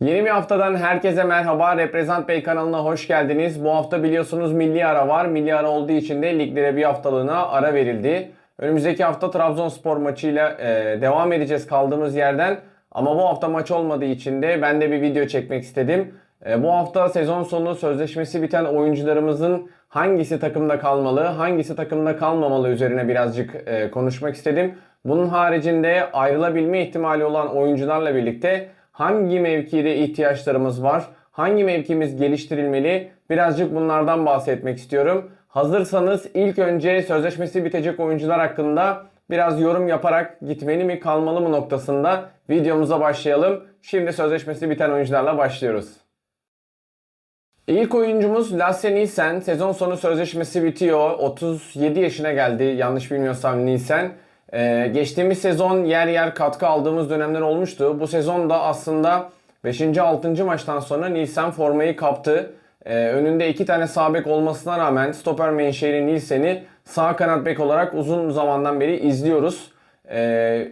Yeni bir haftadan herkese merhaba. Reprezent Bey kanalına hoş geldiniz. Bu hafta biliyorsunuz milli ara var. Milli ara olduğu için de liglere bir haftalığına ara verildi. Önümüzdeki hafta Trabzonspor maçıyla e, devam edeceğiz kaldığımız yerden. Ama bu hafta maç olmadığı için de ben de bir video çekmek istedim. E, bu hafta sezon sonu sözleşmesi biten oyuncularımızın hangisi takımda kalmalı, hangisi takımda kalmamalı üzerine birazcık e, konuşmak istedim. Bunun haricinde ayrılabilme ihtimali olan oyuncularla birlikte hangi mevkide ihtiyaçlarımız var, hangi mevkimiz geliştirilmeli birazcık bunlardan bahsetmek istiyorum. Hazırsanız ilk önce sözleşmesi bitecek oyuncular hakkında biraz yorum yaparak gitmeli mi kalmalı mı noktasında videomuza başlayalım. Şimdi sözleşmesi biten oyuncularla başlıyoruz. İlk oyuncumuz Lasse Nielsen. Sezon sonu sözleşmesi bitiyor. 37 yaşına geldi yanlış bilmiyorsam Nielsen. Ee, geçtiğimiz sezon yer yer katkı aldığımız dönemler olmuştu. Bu sezon da aslında 5. 6. maçtan sonra Nielsen formayı kaptı. Ee, önünde iki tane sağ bek olmasına rağmen stoper menşeli Nielsen'i sağ kanat bek olarak uzun zamandan beri izliyoruz. Ee,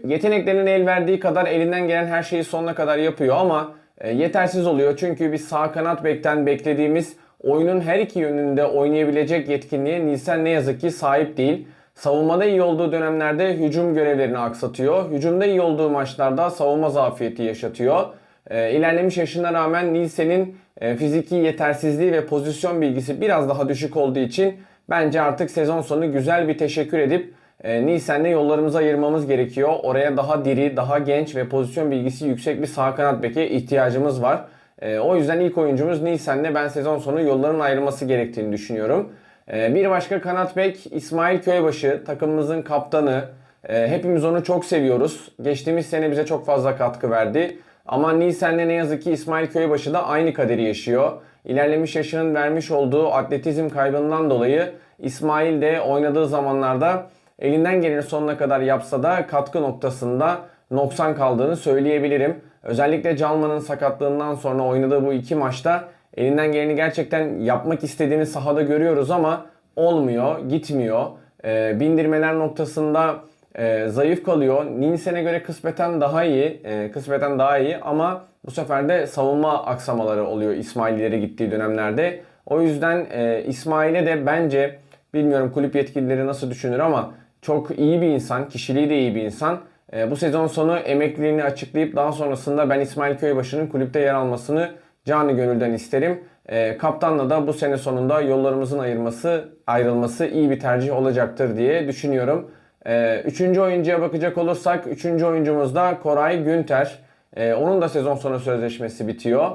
yeteneklerinin el verdiği kadar elinden gelen her şeyi sonuna kadar yapıyor ama e, yetersiz oluyor. Çünkü biz sağ kanat bekten beklediğimiz oyunun her iki yönünde oynayabilecek yetkinliğe Nielsen ne yazık ki sahip değil. Savunmada iyi olduğu dönemlerde hücum görevlerini aksatıyor. Hücumda iyi olduğu maçlarda savunma zafiyeti yaşatıyor. E, ilerlemiş yaşına rağmen Nielsen'in e, fiziki yetersizliği ve pozisyon bilgisi biraz daha düşük olduğu için bence artık sezon sonu güzel bir teşekkür edip e, Nielsen'le yollarımızı ayırmamız gerekiyor. Oraya daha diri, daha genç ve pozisyon bilgisi yüksek bir sağ kanat beke ihtiyacımız var. E, o yüzden ilk oyuncumuz Nielsen'le ben sezon sonu yolların ayrılması gerektiğini düşünüyorum. E, bir başka kanat bek İsmail Köybaşı, takımımızın kaptanı. E, hepimiz onu çok seviyoruz. Geçtiğimiz sene bize çok fazla katkı verdi. Ama Nielsen'le ne yazık ki İsmail Köybaşı da aynı kaderi yaşıyor. İlerlemiş yaşının vermiş olduğu atletizm kaybından dolayı İsmail de oynadığı zamanlarda elinden geleni sonuna kadar yapsa da katkı noktasında noksan kaldığını söyleyebilirim. Özellikle Calman'ın sakatlığından sonra oynadığı bu iki maçta elinden geleni gerçekten yapmak istediğini sahada görüyoruz ama olmuyor, gitmiyor. Ee, bindirmeler noktasında e, zayıf kalıyor. Nielsen'e göre kısmeten daha iyi, e, kısmeten daha iyi ama bu sefer de savunma aksamaları oluyor İsmail'lere gittiği dönemlerde. O yüzden e, İsmail'e de bence bilmiyorum kulüp yetkilileri nasıl düşünür ama çok iyi bir insan, kişiliği de iyi bir insan. E, bu sezon sonu emekliliğini açıklayıp daha sonrasında ben İsmail Köybaşı'nın kulüpte yer almasını canı gönülden isterim. E, kaptanla da bu sene sonunda yollarımızın ayırması, ayrılması iyi bir tercih olacaktır diye düşünüyorum. E, üçüncü oyuncuya bakacak olursak, üçüncü oyuncumuz da Koray Günter. E, onun da sezon sonu sözleşmesi bitiyor.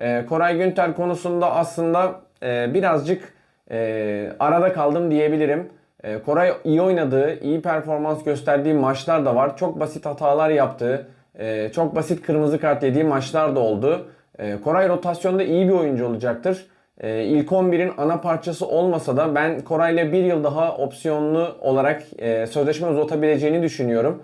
E, Koray Günter konusunda aslında e, birazcık e, arada kaldım diyebilirim. E, Koray iyi oynadığı, iyi performans gösterdiği maçlar da var. Çok basit hatalar yaptığı, e, çok basit kırmızı kart yediği maçlar da oldu. E, Koray rotasyonda iyi bir oyuncu olacaktır. E, ilk 11'in ana parçası olmasa da ben Koray'la bir yıl daha opsiyonlu olarak e, sözleşme uzatabileceğini düşünüyorum.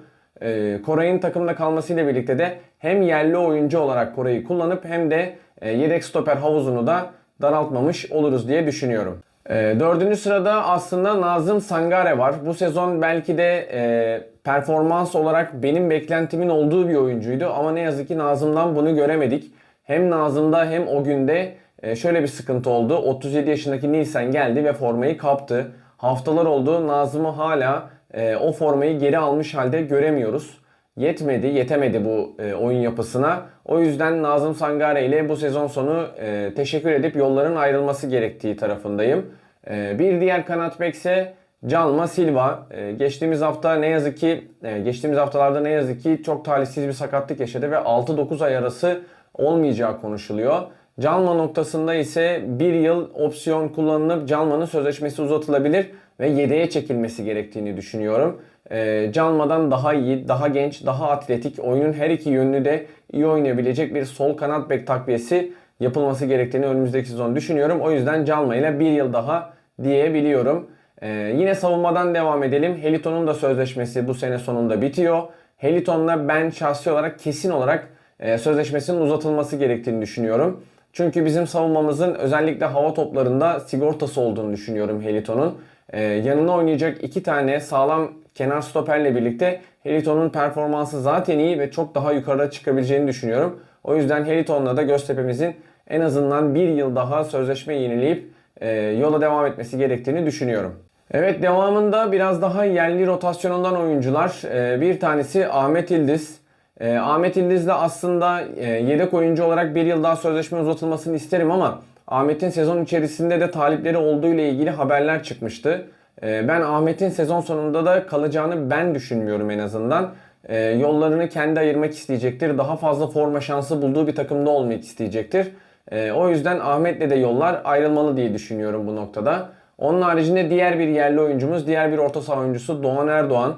Koray'ın takımda kalmasıyla birlikte de hem yerli oyuncu olarak Koray'ı kullanıp hem de e, yedek stoper havuzunu da daraltmamış oluruz diye düşünüyorum. E, dördüncü sırada aslında Nazım Sangare var. Bu sezon belki de e, performans olarak benim beklentimin olduğu bir oyuncuydu ama ne yazık ki Nazım'dan bunu göremedik. Hem Nazım'da hem o günde e, şöyle bir sıkıntı oldu. 37 yaşındaki Nielsen geldi ve formayı kaptı. Haftalar oldu Nazım'ı hala e, o formayı geri almış halde göremiyoruz. Yetmedi, yetemedi bu e, oyun yapısına. O yüzden Nazım Sangare ile bu sezon sonu e, teşekkür edip yolların ayrılması gerektiği tarafındayım. E, bir diğer kanat bek ise Calma Silva. E, geçtiğimiz hafta ne yazık ki, e, geçtiğimiz haftalarda ne yazık ki çok talihsiz bir sakatlık yaşadı ve 6-9 ay arası olmayacağı konuşuluyor. Calma noktasında ise bir yıl opsiyon kullanılıp Calma'nın sözleşmesi uzatılabilir ve yedeğe çekilmesi gerektiğini düşünüyorum. E, Calma'dan daha iyi, daha genç, daha atletik, oyunun her iki yönünü de iyi oynayabilecek bir sol kanat bek takviyesi yapılması gerektiğini önümüzdeki sezon düşünüyorum. O yüzden Calma ile bir yıl daha diyebiliyorum. E, yine savunmadan devam edelim. Heliton'un da sözleşmesi bu sene sonunda bitiyor. Heliton'la ben şahsi olarak kesin olarak e, sözleşmesinin uzatılması gerektiğini düşünüyorum. Çünkü bizim savunmamızın özellikle hava toplarında sigortası olduğunu düşünüyorum Heliton'un. Ee, yanına oynayacak iki tane sağlam kenar stoperle birlikte Heliton'un performansı zaten iyi ve çok daha yukarıda çıkabileceğini düşünüyorum. O yüzden Heliton'la da Göztepe'mizin en azından bir yıl daha sözleşme yenileyip e, yola devam etmesi gerektiğini düşünüyorum. Evet devamında biraz daha yerli rotasyonundan oyuncular. E, bir tanesi Ahmet İldiz. E, Ahmet İldiz'le aslında e, yedek oyuncu olarak bir yıl daha sözleşme uzatılmasını isterim ama Ahmet'in sezon içerisinde de talipleri olduğu ile ilgili haberler çıkmıştı. E, ben Ahmet'in sezon sonunda da kalacağını ben düşünmüyorum en azından. E, yollarını kendi ayırmak isteyecektir. Daha fazla forma şansı bulduğu bir takımda olmak isteyecektir. E, o yüzden Ahmet'le de yollar ayrılmalı diye düşünüyorum bu noktada. Onun haricinde diğer bir yerli oyuncumuz, diğer bir orta saha oyuncusu Doğan Erdoğan.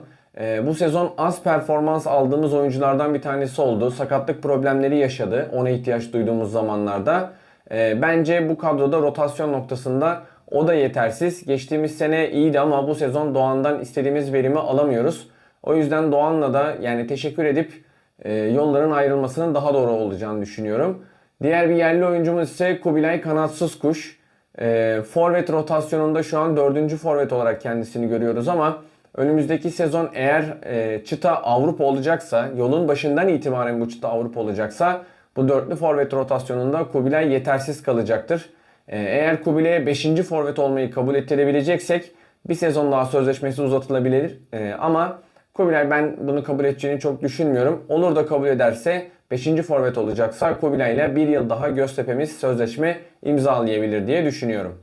Bu sezon az performans aldığımız oyunculardan bir tanesi oldu. Sakatlık problemleri yaşadı ona ihtiyaç duyduğumuz zamanlarda. Bence bu kadroda rotasyon noktasında o da yetersiz. Geçtiğimiz sene iyiydi ama bu sezon Doğan'dan istediğimiz verimi alamıyoruz. O yüzden Doğan'la da yani teşekkür edip e, yolların ayrılmasının daha doğru olacağını düşünüyorum. Diğer bir yerli oyuncumuz ise Kubilay Kanatsız Kuş. E, forvet rotasyonunda şu an dördüncü forvet olarak kendisini görüyoruz ama önümüzdeki sezon eğer e, çıta Avrupa olacaksa, yolun başından itibaren bu çıta Avrupa olacaksa bu dörtlü forvet rotasyonunda Kubilay yetersiz kalacaktır. E, eğer Kubilay'a 5. forvet olmayı kabul ettirebileceksek bir sezon daha sözleşmesi uzatılabilir. E, ama Kubilay ben bunu kabul edeceğini çok düşünmüyorum. Olur da kabul ederse 5. forvet olacaksa Kubilay ile bir yıl daha Göztepe'miz sözleşme imzalayabilir diye düşünüyorum.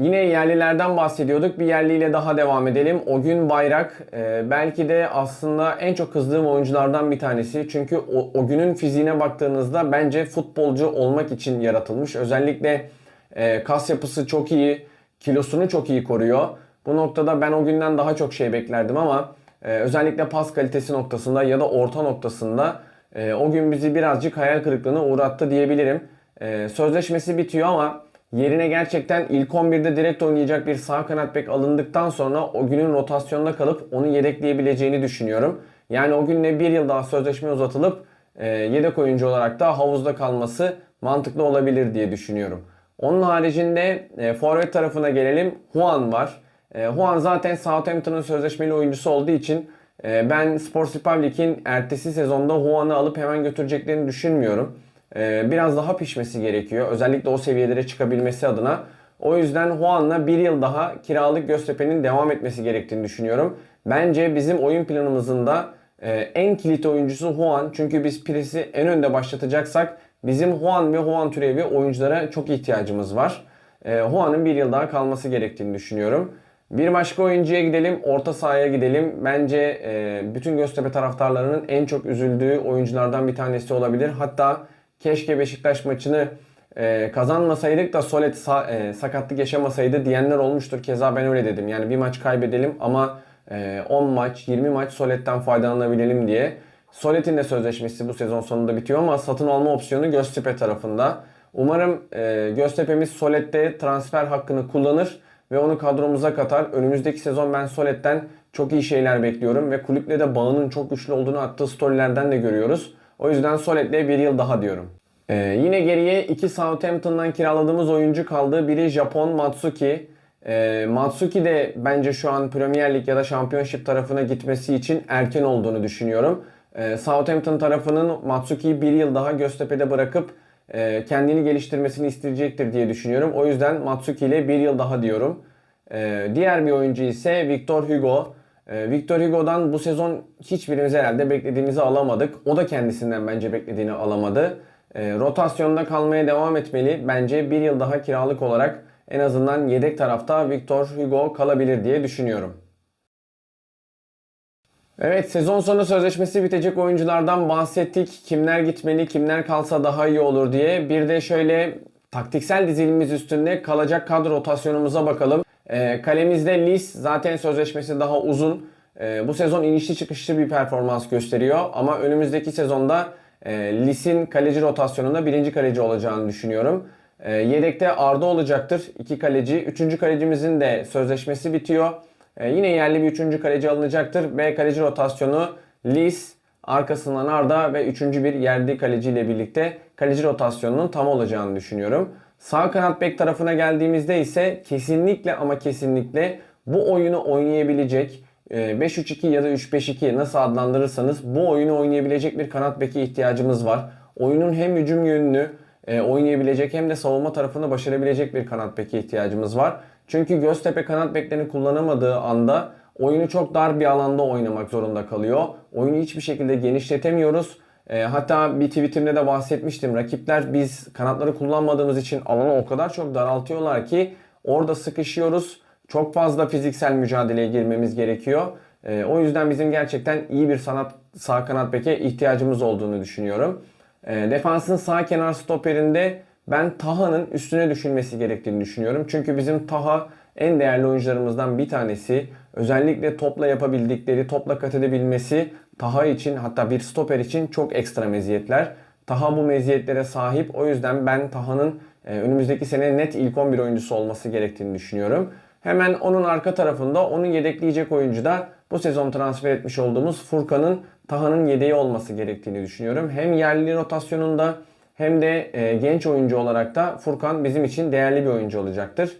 Yine yerlilerden bahsediyorduk. Bir yerliyle daha devam edelim. O gün Bayrak e, belki de aslında en çok kızdığım oyunculardan bir tanesi. Çünkü o, o günün fiziğine baktığınızda bence futbolcu olmak için yaratılmış. Özellikle e, kas yapısı çok iyi, kilosunu çok iyi koruyor. Bu noktada ben o günden daha çok şey beklerdim ama e, özellikle pas kalitesi noktasında ya da orta noktasında e, o gün bizi birazcık hayal kırıklığına uğrattı diyebilirim. E, sözleşmesi bitiyor ama yerine gerçekten ilk 11'de direkt oynayacak bir sağ kanat bek alındıktan sonra o günün rotasyonda kalıp onu yedekleyebileceğini düşünüyorum. Yani o günle bir yıl daha sözleşme uzatılıp e, yedek oyuncu olarak da havuzda kalması mantıklı olabilir diye düşünüyorum. Onun haricinde e, forvet tarafına gelelim. Juan var. E, Juan zaten Southampton'ın sözleşmeli oyuncusu olduğu için e, ben Sports Republic'in ertesi sezonda Juan'ı alıp hemen götüreceklerini düşünmüyorum. E, biraz daha pişmesi gerekiyor. Özellikle o seviyelere çıkabilmesi adına. O yüzden Juan'la bir yıl daha kiralık Göztepe'nin devam etmesi gerektiğini düşünüyorum. Bence bizim oyun planımızın da e, en kilit oyuncusu Juan. Çünkü biz presi en önde başlatacaksak bizim Juan ve Juan türevi oyunculara çok ihtiyacımız var. E, Juan'ın bir yıl daha kalması gerektiğini düşünüyorum. Bir başka oyuncuya gidelim, orta sahaya gidelim. Bence e, bütün Göztepe taraftarlarının en çok üzüldüğü oyunculardan bir tanesi olabilir. Hatta keşke Beşiktaş maçını e, kazanmasaydık da Solet sa- e, sakatlık yaşamasaydı diyenler olmuştur. Keza ben öyle dedim. Yani bir maç kaybedelim ama e, 10 maç, 20 maç Solet'ten faydalanabilelim diye. Solet'in de sözleşmesi bu sezon sonunda bitiyor ama satın alma opsiyonu Göztepe tarafında. Umarım e, Göztepe'miz Solet'te transfer hakkını kullanır ve onu kadromuza katar. Önümüzdeki sezon ben Solet'ten çok iyi şeyler bekliyorum ve kulüple de bağının çok güçlü olduğunu attığı storylerden de görüyoruz. O yüzden Solet'le bir yıl daha diyorum. Ee, yine geriye iki Southampton'dan kiraladığımız oyuncu kaldı. Biri Japon Matsuki. Ee, Matsuki de bence şu an Premier Lig ya da Championship tarafına gitmesi için erken olduğunu düşünüyorum. Ee, Southampton tarafının Matsuki'yi bir yıl daha Göztepe'de bırakıp e, kendini geliştirmesini isteyecektir diye düşünüyorum. O yüzden Matsuki ile bir yıl daha diyorum. Ee, diğer bir oyuncu ise Victor Hugo. Ee, Victor Hugo'dan bu sezon hiçbirimiz herhalde beklediğimizi alamadık. O da kendisinden bence beklediğini alamadı. Rotasyonda kalmaya devam etmeli. Bence bir yıl daha kiralık olarak en azından yedek tarafta Victor Hugo kalabilir diye düşünüyorum. Evet sezon sonu sözleşmesi bitecek oyunculardan bahsettik. Kimler gitmeli, kimler kalsa daha iyi olur diye. Bir de şöyle taktiksel dizilimimiz üstünde kalacak kadro rotasyonumuza bakalım. E, kalemizde Lis zaten sözleşmesi daha uzun. E, bu sezon inişli çıkışlı bir performans gösteriyor. Ama önümüzdeki sezonda e, Lis'in kaleci rotasyonunda birinci kaleci olacağını düşünüyorum. E, yedekte Arda olacaktır. iki kaleci. Üçüncü kalecimizin de sözleşmesi bitiyor. E, yine yerli bir üçüncü kaleci alınacaktır. B kaleci rotasyonu Lis, arkasından Arda ve üçüncü bir yerli kaleci ile birlikte kaleci rotasyonunun tam olacağını düşünüyorum. Sağ kanat bek tarafına geldiğimizde ise kesinlikle ama kesinlikle bu oyunu oynayabilecek, e, 5-3-2 ya da 3-5-2 nasıl adlandırırsanız bu oyunu oynayabilecek bir kanat beki ihtiyacımız var. Oyunun hem hücum yönünü e, oynayabilecek hem de savunma tarafını başarabilecek bir kanat beki ihtiyacımız var. Çünkü Göztepe kanat beklerini kullanamadığı anda oyunu çok dar bir alanda oynamak zorunda kalıyor. Oyunu hiçbir şekilde genişletemiyoruz. E, hatta bir Twitter'da de bahsetmiştim. Rakipler biz kanatları kullanmadığımız için alanı o kadar çok daraltıyorlar ki orada sıkışıyoruz. Çok fazla fiziksel mücadeleye girmemiz gerekiyor. E, o yüzden bizim gerçekten iyi bir sanat sağ kanat beke ihtiyacımız olduğunu düşünüyorum. E, defansın sağ kenar stoperinde ben Taha'nın üstüne düşünmesi gerektiğini düşünüyorum. Çünkü bizim Taha en değerli oyuncularımızdan bir tanesi. Özellikle topla yapabildikleri, topla kat edebilmesi Taha için hatta bir stoper için çok ekstra meziyetler. Taha bu meziyetlere sahip. O yüzden ben Taha'nın e, önümüzdeki sene net ilk 11 oyuncusu olması gerektiğini düşünüyorum. Hemen onun arka tarafında onu yedekleyecek oyuncu da bu sezon transfer etmiş olduğumuz Furkan'ın Taha'nın yedeği olması gerektiğini düşünüyorum. Hem yerli rotasyonunda hem de e, genç oyuncu olarak da Furkan bizim için değerli bir oyuncu olacaktır.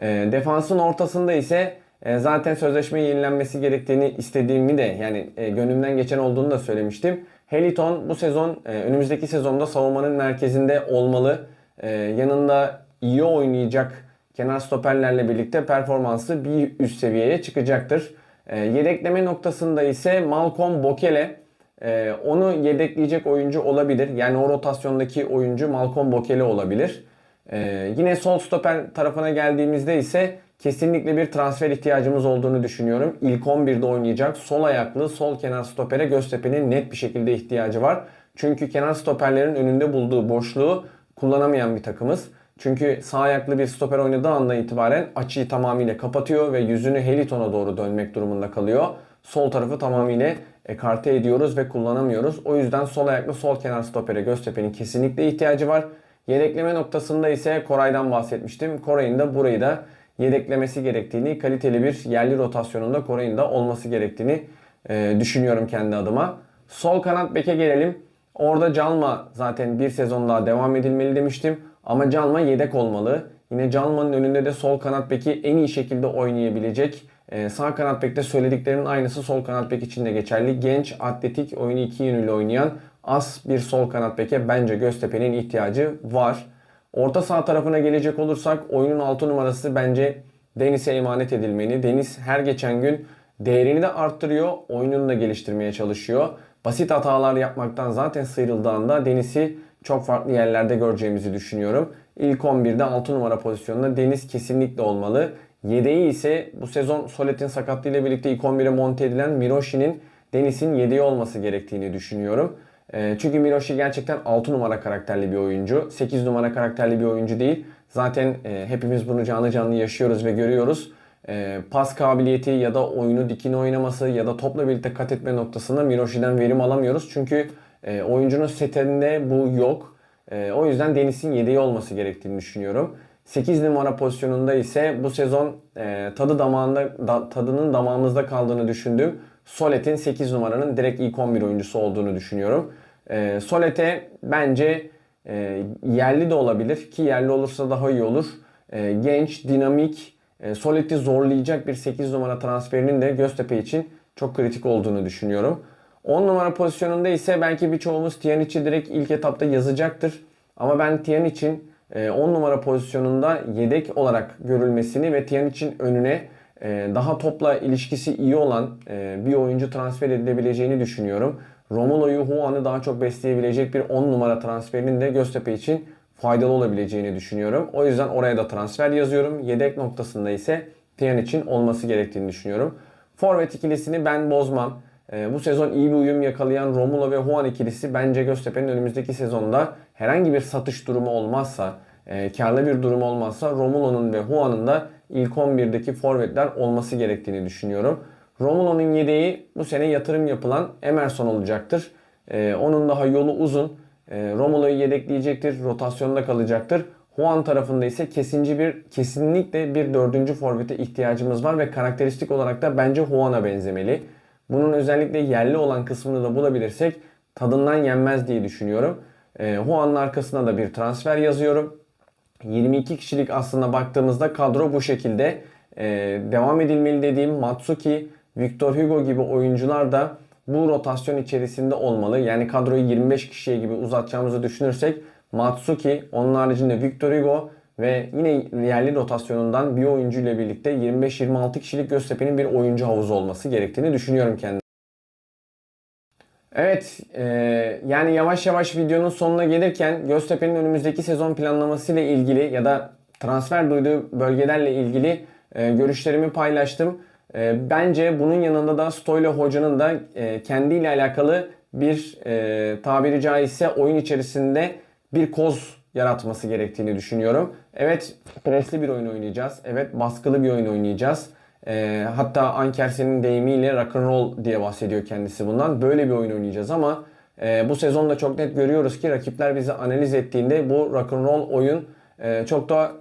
E, defansın ortasında ise e, zaten sözleşme yenilenmesi gerektiğini istediğimi de yani e, gönlümden geçen olduğunu da söylemiştim. Heliton bu sezon e, önümüzdeki sezonda savunmanın merkezinde olmalı. E, yanında iyi oynayacak kenar stoperlerle birlikte performansı bir üst seviyeye çıkacaktır. E, yedekleme noktasında ise Malcolm Bokele e, onu yedekleyecek oyuncu olabilir. Yani o rotasyondaki oyuncu Malcolm Bokele olabilir. E, yine sol stoper tarafına geldiğimizde ise kesinlikle bir transfer ihtiyacımız olduğunu düşünüyorum. İlk 11'de oynayacak sol ayaklı sol kenar stopere Göztepe'nin net bir şekilde ihtiyacı var. Çünkü kenar stoperlerin önünde bulduğu boşluğu kullanamayan bir takımız. Çünkü sağ ayaklı bir stoper oynadığı anda itibaren açıyı tamamıyla kapatıyor ve yüzünü Heliton'a doğru dönmek durumunda kalıyor. Sol tarafı tamamıyla ekarte ediyoruz ve kullanamıyoruz. O yüzden sol ayaklı sol kenar stopere Göztepe'nin kesinlikle ihtiyacı var. Yedekleme noktasında ise Koray'dan bahsetmiştim. Koray'ın da burayı da yedeklemesi gerektiğini, kaliteli bir yerli rotasyonunda Koray'ın da olması gerektiğini e, düşünüyorum kendi adıma. Sol kanat beke gelelim. Orada Calma zaten bir sezon daha devam edilmeli demiştim. Ama Calma yedek olmalı. Yine Calma'nın önünde de sol kanat beki en iyi şekilde oynayabilecek. Ee, sağ kanat bekte söylediklerimin aynısı sol kanat bek için de geçerli. Genç, atletik, oyunu iki yönüyle oynayan az bir sol kanat beke bence Göztepe'nin ihtiyacı var. Orta sağ tarafına gelecek olursak oyunun 6 numarası bence Deniz'e emanet edilmeli. Deniz her geçen gün değerini de arttırıyor, oyununu da geliştirmeye çalışıyor. Basit hatalar yapmaktan zaten sıyrıldığında Deniz'i çok farklı yerlerde göreceğimizi düşünüyorum. İlk 11'de 6 numara pozisyonunda Deniz kesinlikle olmalı. Yedeği ise bu sezon Solet'in sakatlığıyla birlikte ilk 11'e monte edilen Miroshi'nin Deniz'in yedeği olması gerektiğini düşünüyorum. E, çünkü Miroshi gerçekten 6 numara karakterli bir oyuncu. 8 numara karakterli bir oyuncu değil. Zaten e, hepimiz bunu canlı canlı yaşıyoruz ve görüyoruz. E, pas kabiliyeti ya da oyunu dikine oynaması ya da topla birlikte kat etme noktasında Miroshi'den verim alamıyoruz. Çünkü e, oyuncunun setinde bu yok. E, o yüzden Deniz'in yedeği olması gerektiğini düşünüyorum. 8 numara pozisyonunda ise bu sezon e, tadı damağında da, tadının damağımızda kaldığını düşündüğüm Solet'in 8 numaranın direkt ilk 11 oyuncusu olduğunu düşünüyorum. E, Solet'e bence e, yerli de olabilir ki yerli olursa daha iyi olur. E, genç, dinamik, e, Solet'i zorlayacak bir 8 numara transferinin de Göztepe için çok kritik olduğunu düşünüyorum. 10 numara pozisyonunda ise belki birçoğumuz Tiyanic'i direkt ilk etapta yazacaktır. Ama ben Tiyanic'in 10 e, numara pozisyonunda yedek olarak görülmesini ve Tiyanic'in önüne e, daha topla ilişkisi iyi olan e, bir oyuncu transfer edilebileceğini düşünüyorum. Romulo'yu, Juan'ı daha çok besleyebilecek bir 10 numara transferinin de Göztepe için faydalı olabileceğini düşünüyorum. O yüzden oraya da transfer yazıyorum. Yedek noktasında ise Tiyanic'in olması gerektiğini düşünüyorum. Forvet ikilisini ben bozmam. E, bu sezon iyi bir uyum yakalayan Romulo ve Juan ikilisi bence Göztepe'nin önümüzdeki sezonda herhangi bir satış durumu olmazsa, e, karlı bir durum olmazsa Romulo'nun ve Juan'ın da ilk 11'deki forvetler olması gerektiğini düşünüyorum. Romulo'nun yedeği bu sene yatırım yapılan Emerson olacaktır. E, onun daha yolu uzun. E, Romulo'yu yedekleyecektir, rotasyonda kalacaktır. Juan tarafında ise kesinci bir kesinlikle bir dördüncü forvete ihtiyacımız var ve karakteristik olarak da bence Juan'a benzemeli. Bunun özellikle yerli olan kısmını da bulabilirsek tadından yenmez diye düşünüyorum. E, Juan'ın arkasına da bir transfer yazıyorum. 22 kişilik aslında baktığımızda kadro bu şekilde. E, devam edilmeli dediğim Matsuki, Victor Hugo gibi oyuncular da bu rotasyon içerisinde olmalı. Yani kadroyu 25 kişiye gibi uzatacağımızı düşünürsek Matsuki, onun haricinde Victor Hugo ve yine yerli rotasyonundan bir oyuncu ile birlikte 25-26 kişilik Göztepe'nin bir oyuncu havuzu olması gerektiğini düşünüyorum kendim. Evet, e, yani yavaş yavaş videonun sonuna gelirken Göztepe'nin önümüzdeki sezon planlaması ile ilgili ya da transfer duyduğu bölgelerle ilgili e, görüşlerimi paylaştım. E, bence bunun yanında da Stoyle Hoca'nın da e, kendiyle alakalı bir e, tabiri caizse oyun içerisinde bir koz yaratması gerektiğini düşünüyorum. Evet, presli bir oyun oynayacağız. Evet, baskılı bir oyun oynayacağız. E, hatta Ankersen'in deyimiyle rock roll diye bahsediyor kendisi bundan. Böyle bir oyun oynayacağız ama e, bu sezonda çok net görüyoruz ki rakipler bizi analiz ettiğinde bu rock roll oyun e, çok da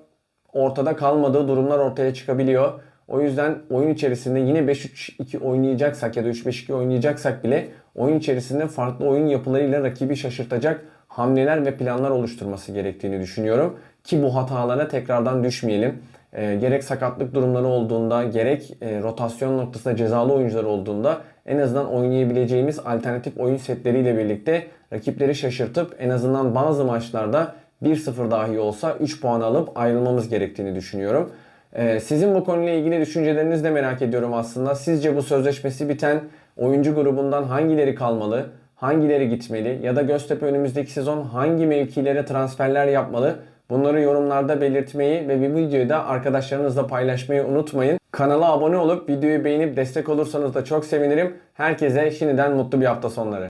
ortada kalmadığı durumlar ortaya çıkabiliyor. O yüzden oyun içerisinde yine 5-3-2 oynayacaksak ya da 3-5-2 oynayacaksak bile oyun içerisinde farklı oyun yapılarıyla rakibi şaşırtacak hamleler ve planlar oluşturması gerektiğini düşünüyorum. Ki bu hatalara tekrardan düşmeyelim. E, gerek sakatlık durumları olduğunda gerek e, rotasyon noktasında cezalı oyuncular olduğunda en azından oynayabileceğimiz alternatif oyun setleriyle birlikte rakipleri şaşırtıp en azından bazı maçlarda 1-0 dahi olsa 3 puan alıp ayrılmamız gerektiğini düşünüyorum. Ee, sizin bu konuyla ilgili düşüncelerinizi de merak ediyorum aslında. Sizce bu sözleşmesi biten oyuncu grubundan hangileri kalmalı, hangileri gitmeli ya da Göztepe önümüzdeki sezon hangi mevkilere transferler yapmalı? Bunları yorumlarda belirtmeyi ve bu videoyu da arkadaşlarınızla paylaşmayı unutmayın. Kanala abone olup videoyu beğenip destek olursanız da çok sevinirim. Herkese şimdiden mutlu bir hafta sonları.